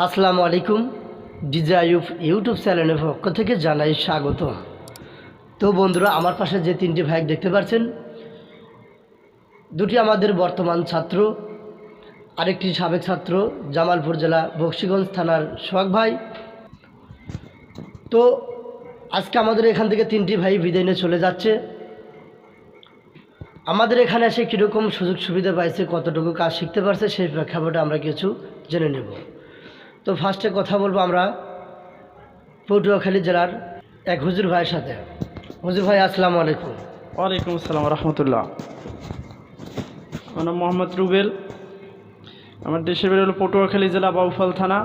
আসসালামু আলাইকুম। ডিজাইউফ ইউটিউব চ্যানেলের পক্ষ থেকে জানাই স্বাগত। তো বন্ধুরা, আমার পাশে যে তিনটি ভাই দেখতে পাচ্ছেন, দুটি আমাদের বর্তমান ছাত্র, আরেকটি সাবেক ছাত্র, জামালপুর জেলা বক্সিগঞ্জ থানার সোহাগ ভাই। তো আজকে আমাদের এখান থেকে তিনটি ভাই বিদায় নিয়ে চলে যাচ্ছে। আমাদের এখানে এসে কীরকম সুযোগ সুবিধা পাইছে, কতটুকু কাজ শিখতে পারছে, সেই প্রেক্ষাপটে আমরা কিছু জেনে নেব। তো ফার্স্টে কথা বলব আমরা পটুয়াখালী জেলার এক হুজুর ভাইয়ের সাথে। হুজুর ভাই, আসসালামু আলাইকুম। ওয়ালাইকুম আসসালাম রহমতুল্লাহ। আমার নাম মোহাম্মদ রুবেল। আমার দেশের বাড়ি হলো পটুয়াখালী জেলা বাউফল থানা।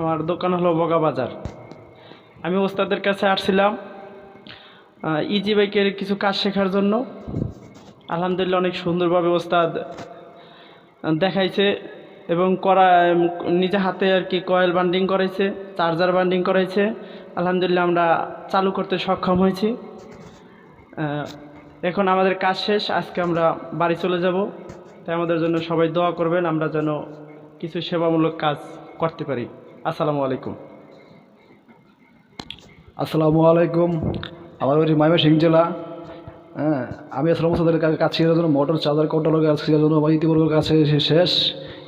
আমার দোকান হলো বগা বাজার। আমি ওস্তাদের কাছে আসছিলাম ইজি বাইকের কিছু কাজ শেখার জন্য। আলহামদুলিল্লাহ অনেক সুন্দরভাবে ওস্তাদ দেখাইছে। এবং করা নিজে হাতে আর কি কয়েল বান্ডিং করাইছে চার্জার বান্ডিং করাইছে। আলহামদুলিল্লাহ আমরা চালু করতে সক্ষম হয়েছি। এখন আমাদের কাজ শেষ, আজকে আমরা বাড়ি চলে যাব। তাই আমাদের জন্য সবাই দোয়া করবেন, আমরা যেন কিছু সেবামূলক কাজ করতে পারি। আসসালামু আলাইকুম। আসসালামু আলাইকুম। আমার বাড়ি ময়মনসিংহ জেলা। হ্যাঁ আমি আসলাম সাদের জন্য মোটর চার্জার কন্ট্রোলের শেখার জন্য, আমার ইতিপূর্বের কাছে শেষ।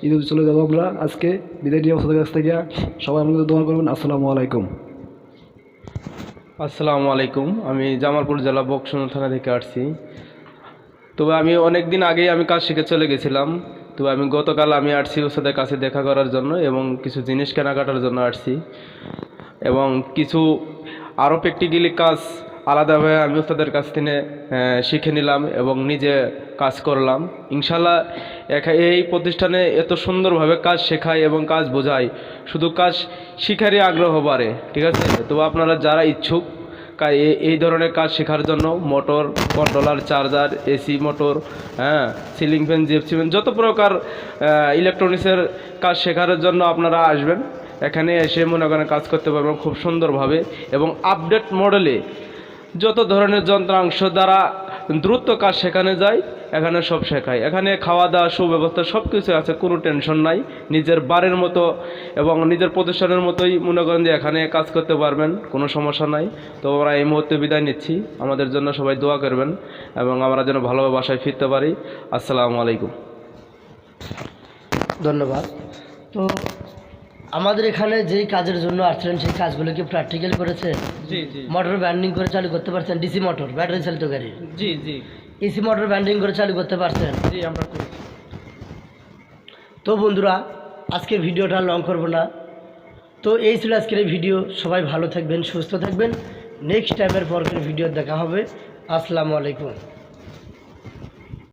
ঈদ চলে যাব আমরা আজকে বিদায় নিয়ে ওদের কাছ থেকে সবাই আমাদের দোয়া করবেন। আসসালামু আলাইকুম। আসসালামু আলাইকুম। আমি জামালপুর জেলা বকসুন থানা থেকে আসছি। তবে আমি অনেক দিন আগেই আমি কাজ শিখে চলে গেছিলাম। তবে আমি গতকাল আমি আসছি ওষুধের কাছে দেখা করার জন্য এবং কিছু জিনিস কেনাকাটার জন্য আসছি। এবং কিছু আরও প্র্যাকটিক্যালি কাজ আলাদাভাবে আমি ওস্তাদের কাছ থেকে শিখে নিলাম এবং নিজে কাজ করলাম। ইনশাল্লাহ এই প্রতিষ্ঠানে এত সুন্দরভাবে কাজ শেখায় এবং কাজ বোঝায়। শুধু কাজ শিখারই আগ্রহ বাড়ে, ঠিক আছে? তো আপনারা যারা ইচ্ছুক এই ধরনের কাজ শেখার জন্য motor, controller, charger, AC, motor হ্যাঁ সিলিং ফ্যান জিপসি ফ্যান যত প্রকার ইলেকট্রনিক্সের কাজ শেখার জন্য আপনারা আসবেন। এখানে এসে মনে করেন কাজ করতে পারবেন খুব সুন্দরভাবে এবং আপডেট মডেলে যত ধরনের যন্ত্রাংশ দ্বারা দ্রুত কাজ শেখানো যায়, এখানে সব শেখায়। এখানে খাওয়া দাওয়া সুব্যবস্থা সব কিছু আছে, কোনো টেনশন নাই। নিজের বাড়ির মতো এবং নিজের প্রতিষ্ঠানের মতোই মনে করেন যে এখানে কাজ করতে পারবেন, কোনো সমস্যা নাই। তো আমরা এই মুহূর্তে বিদায় নিচ্ছি। আমাদের জন্য সবাই দোয়া করবেন এবং আমরা যেন ভালোভাবে বাসায় ফিরতে পারি। আসসালামু আলাইকুম। ধন্যবাদ। তো আমাদের এখানে যেই কাজের জন্য আসছিলেন সেই কাজগুলো কি প্র্যাকটিক্যাল করেছে? জি জি। মোটর ব্যান্ডিং করে চালু করতে পারছেন ডিসি মোটর ব্যাটারি চালিত গাড়ি? জি জি। এসি মোটর ব্যান্ডিং করে চালু করতে পারছেন? জি আমরা করেছি। তো বন্ধুরা আজকের ভিডিওটা লং করব না। তো এই ছিল আজকের এই ভিডিও। সবাই ভালো থাকবেন সুস্থ থাকবেন। নেক্সট টাইমের পরের ভিডিও দেখা হবে। আসসালামু আলাইকুম।